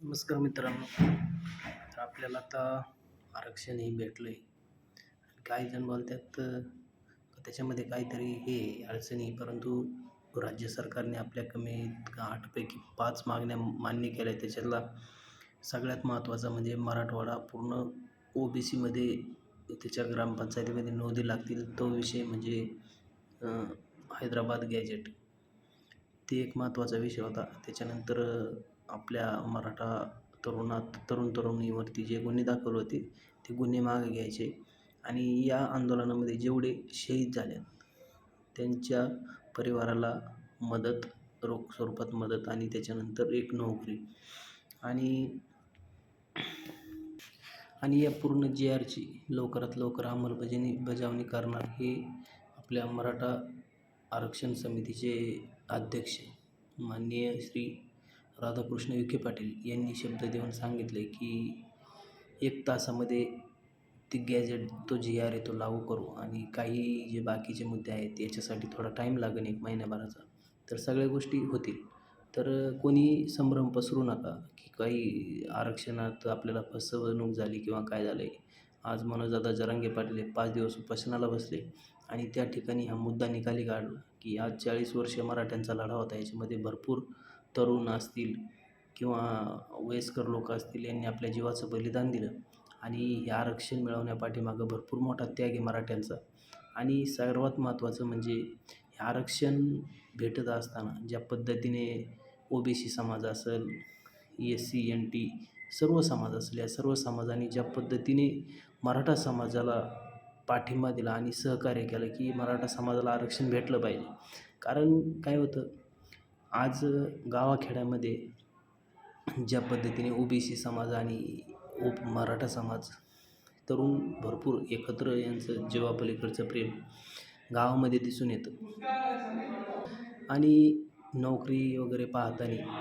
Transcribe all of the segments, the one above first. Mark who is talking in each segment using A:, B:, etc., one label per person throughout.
A: नमस्कार मित्रांनो. तर आपल्याला आता आरक्षण हे भेटलं आहे काही जण बोलतात त्याच्यामध्ये काहीतरी हे अडचणी परंतु राज्य सरकारने आपल्या कमीत आठपैकी पाच मागण्या मान्य केल्या त्याच्यातला सगळ्यात महत्त्वाचा म्हणजे मराठवाडा पूर्ण ओ बी सीमध्ये त्याच्या ग्रामपंचायतीमध्ये नोंदी लागतील तो विषय म्हणजे हैदराबाद गॅजेट ते एक महत्त्वाचा विषय होता. त्याच्यानंतर आपल्या मराठा तरुणात तरुण तरुणीवरती जे गुन्हे दाखल होते ते गुन्हे मागे घ्यायचे आणि या आंदोलनामध्ये जेवढे शहीद झाले त्यांच्या परिवाराला मदत रोख स्वरूपात मदत आणि त्याच्यानंतर एक नोकरी. आणि आणि या पूर्ण जी आरची लवकरात लवकर अंमलबजावणी बजावणी करणार हे आपल्या मराठा आरक्षण समितीचे अध्यक्ष माननीय श्री राधाकृष्ण विखे पाटील यांनी शब्द देऊन सांगितले की एक तासामध्ये ते गॅजेट तो जी आर आहे तो लागू करू आणि काही जे बाकीचे मुद्दे आहेत याच्यासाठी थोडा टाईम लागेल एक महिन्याभराचा. तर सगळ्या गोष्टी होतील. तर कोणी संभ्रम पसरू नका की काही आरक्षणात आपल्याला फसवणूक झाली किंवा काय झालं आहे आज मनोजदादा जरांगे पाटील हे पाच दिवस उपासनाला बसले आणि त्या ठिकाणी हा मुद्दा निकाली काढला की आज चाळीस वर्ष मराठ्यांचा लढा होता याच्यामध्ये भरपूर तरुण असतील किंवा वयस्कर लोक असतील यांनी आपल्या जीवाचं बलिदान दिलं. आणि हे आरक्षण मिळवण्यापाठीमागं भरपूर मोठा त्याग आहे मराठ्यांचा. आणि सर्वात महत्त्वाचं म्हणजे हे आरक्षण भेटत असताना ज्या पद्धतीने ओ बी सी समाज असेल एस सी एन टी सर्व समाज असेल या सर्व समाजाने ज्या पद्धतीने मराठा समाजाला पाठिंबा दिला आणि सहकार्य केलं की मराठा समाजाला आरक्षण भेटलं पाहिजे. कारण काय होतं आज गावाखेड्यामध्ये ज्या पद्धतीने ओ बी सी समाज आणि उप मराठा समाज तरुण भरपूर एकत्र यांचं जीवापलीकडचं प्रेम गावामध्ये दिसून येतं. आणि नोकरी वगैरे पाहताना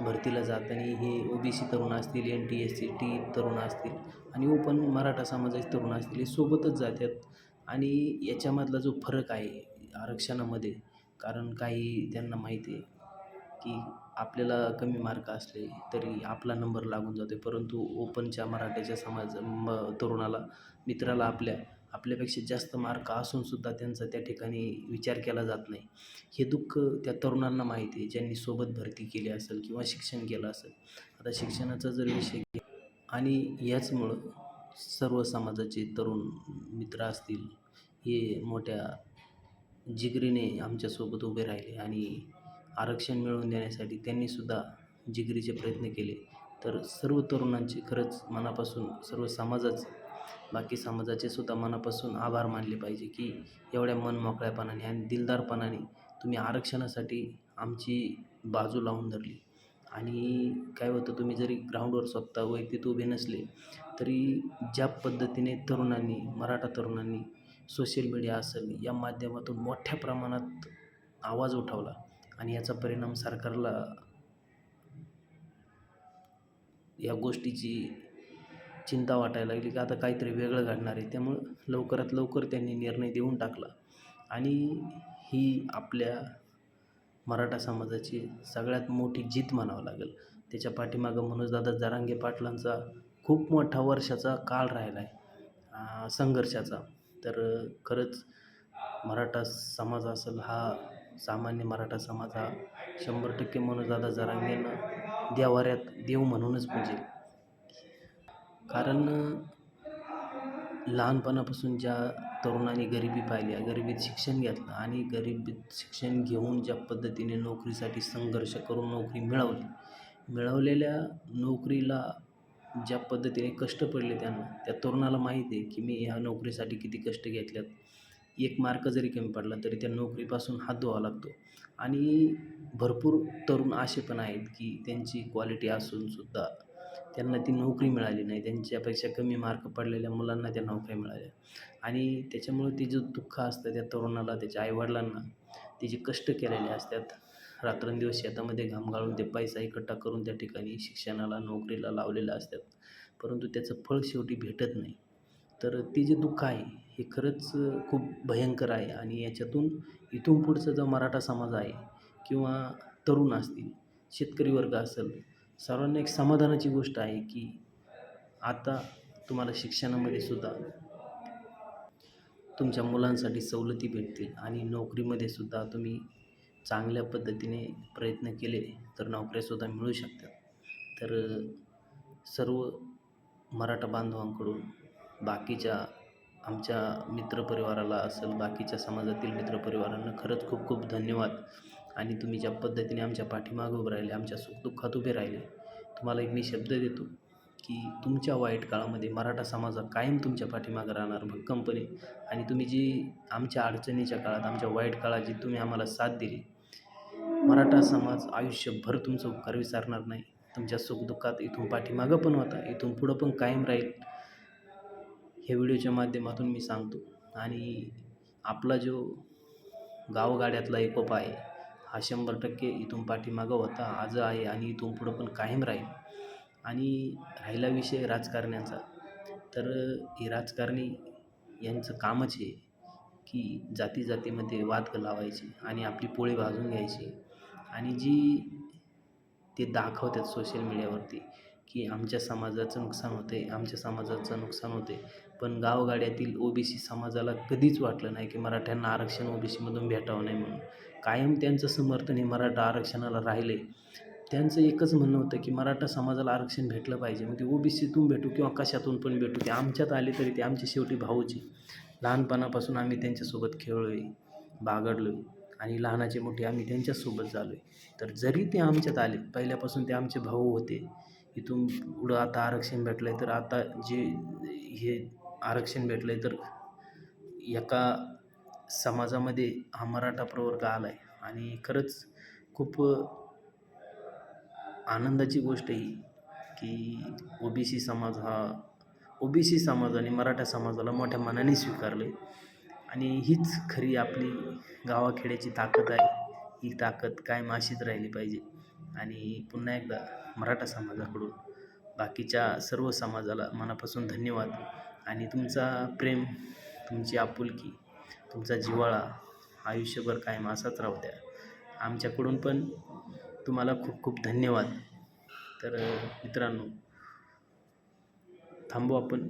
A: भरतीला जाताना हे ओ बी सी तरुण असतील N T S C T तरुण असतील आणि ओपन मराठा समाजाचे तरुण असतील हे सोबतच जातात. आणि याच्यामधला जो फरक आहे आरक्षणामध्ये कारण काही त्यांना माहिती आहे. की आपल्याला कमी मार्क असले तरी आपला नंबर लागून जातो आहे परंतु ओपनच्या मराठ्याच्या समाज म तरुणाला मित्राला आपल्या आपल्यापेक्षा जास्त मार्क असूनसुद्धा त्यांचा त्या ठिकाणी विचार केला जात नाही. हे दुःख त्या तरुणांना माहिती आहे ज्यांनी सोबत भरती केली असेल किंवा शिक्षण केलं असेल. आता शिक्षणाचा जर विषय आणि याचमुळं सर्व समाजाचे तरुण मित्र असतील हे मोठ्या जिगरीने आमच्यासोबत उभे राहिले आणि आरक्षण मिळवून देण्यासाठी त्यांनीसुद्धा जिगरीचे प्रयत्न केले. तर सर्व तरुणांचे खरंच मनापासून सर्व समाजाचे बाकी समाजाचे सुद्धा मनापासून आभार मानले पाहिजे की एवढ्या मन मोकळ्यापणाने आणि दिलदारपणाने तुम्ही आरक्षणासाठी आमची बाजू लावून धरली. आणि काय होतं तुम्ही जरी ग्राउंडवर स्वतः वैयक्तिक उभे नसले तरी ज्या पद्धतीने तरुणांनी मराठा तरुणांनी सोशल मीडिया असेल या माध्यमातून मोठ्या प्रमाणात आवाज उठवला. आणि याचा परिणाम सरकारला या गोष्टीची चिंता वाटायला लागली की आता काहीतरी वेगळं घडणार आहे. त्यामुळं लवकरात लवकर त्यांनी निर्णय देऊन टाकला. आणि ही आपल्या मराठा समाजाची सगळ्यात मोठी जीत म्हणावं लागेल. त्याच्या पाठीमागं मनोजदादा जरांगे पाटलांचा खूप मोठा वर्षाचा काळ राहिला आहे संघर्षाचा. तर खरंच मराठा समाज असेल हा सामान्य मराठा समाज हा शंभर टक्के मनोजदादा जरांगेंना देवाऱ्यात देव म्हणूनच पूजेल. कारण लहानपणापासून ज्या तरुणांनी गरिबी पाहिली गरिबीत शिक्षण घेतलं आणि गरिबीत शिक्षण घेऊन ज्या पद्धतीने नोकरीसाठी संघर्ष करून नोकरी मिळवली मिळवलेल्या नोकरीला ज्या पद्धतीने कष्ट पडले त्यांना त्या तरुणाला माहिती आहे की मी ह्या नोकरीसाठी किती कष्ट घेतल्यात. एक मार्क जरी कमी पडला तरी त्या नोकरीपासून हात धुवा लागतो. आणि भरपूर तरुण असे पण आहेत की त्यांची क्वालिटी असूनसुद्धा त्यांना ती नोकरी मिळाली नाही. त्यांच्यापेक्षा कमी मार्क पडलेल्या मुलांना त्या नोकऱ्या मिळाल्या. आणि त्याच्यामुळे ते जे दुःख असतं त्या तरुणाला त्याच्या आईवडिलांना ते जे कष्ट केलेले असतात रात्रंदिवस शेतामध्ये घाम गाळून ते पैसा इकट्ठा करून त्या ठिकाणी शिक्षणाला नोकरीला लावलेलं असतात. परंतु त्याचं फळ शेवटी भेटत नाही. तर ते जे दुःख आहे हे खरंच खूप भयंकर आहे आणि याच्यातून इथून पुढचा जो मराठा समाज आहे किंवा तरुण असतील शेतकरी वर्ग असेल सर्वांना एक समाधानाची गोष्ट आहे की आता तुम्हाला शिक्षणामध्ये सुद्धा तुमच्या मुलांसाठी सवलती भेटतील आणि नोकरीमध्ये सुद्धा तुम्ही चांगल्या पद्धतीने प्रयत्न केले तर नोकऱ्यासुद्धा मिळू शकतात. तर सर्व मराठा बांधवांकडून बाकीच्या आमच्या मित्रपरिवाराला असेल बाकीच्या समाजातील मित्रपरिवारांना खरंच खूप खूप धन्यवाद. आणि तुम्ही ज्या पद्धतीने आमच्या पाठीमागे उभे राहिले आमच्या सुखदुःखात उभे राहिले तुम्हाला एक मी शब्द देतो की तुमच्या वाईट काळामध्ये मराठा समाज हा कायम तुमच्या पाठीमागं राहणार भक्कमपणे. आणि तुम्ही जी आमच्या अडचणीच्या काळात आमच्या वाईट काळात जी तुम्ही आम्हाला साथ दिली मराठा समाज आयुष्यभर तुमचं उपकार विसरणार नाही. तुमच्या सुखदुःखात इथून पाठीमागं पण होता इथून पुढं पण कायम राहील. हे व्हिडिओच्या माध्यमातून मी सांगतो. आणि आपला जो गावगाड्यातला एकोपा आहे हा शंभर टक्के इथून पाठीमागं होता आज आहे आणि इथून पुढं पण कायम राहील. आणि राहिला विषय राजकारण्यांचा. तर हे राजकारणी यांचं कामच आहे की जाती जातीमध्ये वाद लावायचे आणि आपली पोळी भाजून घ्यायची. आणि जी ते दाखवतात सोशल मीडियावरती की आमच्या समाजाचं नुकसान होते आमच्या समाजाचं नुकसान होते पण गावगाड्यातील ओबीसी समाजाला कधीच वाटलं नाही की मराठ्यांना आरक्षण ओबीसीमधून भेटावं नाही म्हणून. कायम त्यांचं समर्थन हे मराठा आरक्षणाला राहिले. त्यांचं एकच म्हणणं होतं की मराठा समाजाला आरक्षण भेटलं पाहिजे. मग ते ओबीसीतून भेटू किंवा कशातून पण भेटू ते आमच्यात आले तरी ते आमचे शेवटी भाऊची. लहानपणापासून आम्ही त्यांच्यासोबत खेळलो आहे बागडलो आहे आणि लहानाचे मोठे आम्ही त्यांच्यासोबत झालो आहे तर जरी ते आमच्यात आले पहिल्यापासून ते आमचे भाऊ होते. इथून पुढं आता आरक्षण भेटलं आहे तर आता जे हे आरक्षण भेटलं आहे तर एका समाजामध्ये हा मराठा प्रवर्ग आला आहे आणि खरंच खूप आनंदाची गोष्ट ही की ओ बी सी समाज हा ओ बी समाज आणि मराठा समाजाला मोठ्या मनाने स्वीकारलं आहे आणि हीच खरी आपली गावाखेड्याची ताकद आहे. ही ताकद कायम अशीच राहिली पाहिजे. आणि पुन्हा एकदा मराठा समाजाकडून बाकीच्या सर्व समाजाला मनापासून धन्यवाद. आणि तुमचा प्रेम तुमची आपुलकी तुमचा जिव्हाळा आयुष्यभर कायम असाच राहू द्या. आमच्याकडून पण तुम्हाला खूप खूप धन्यवाद. तर मित्रांनो थांबू आपण.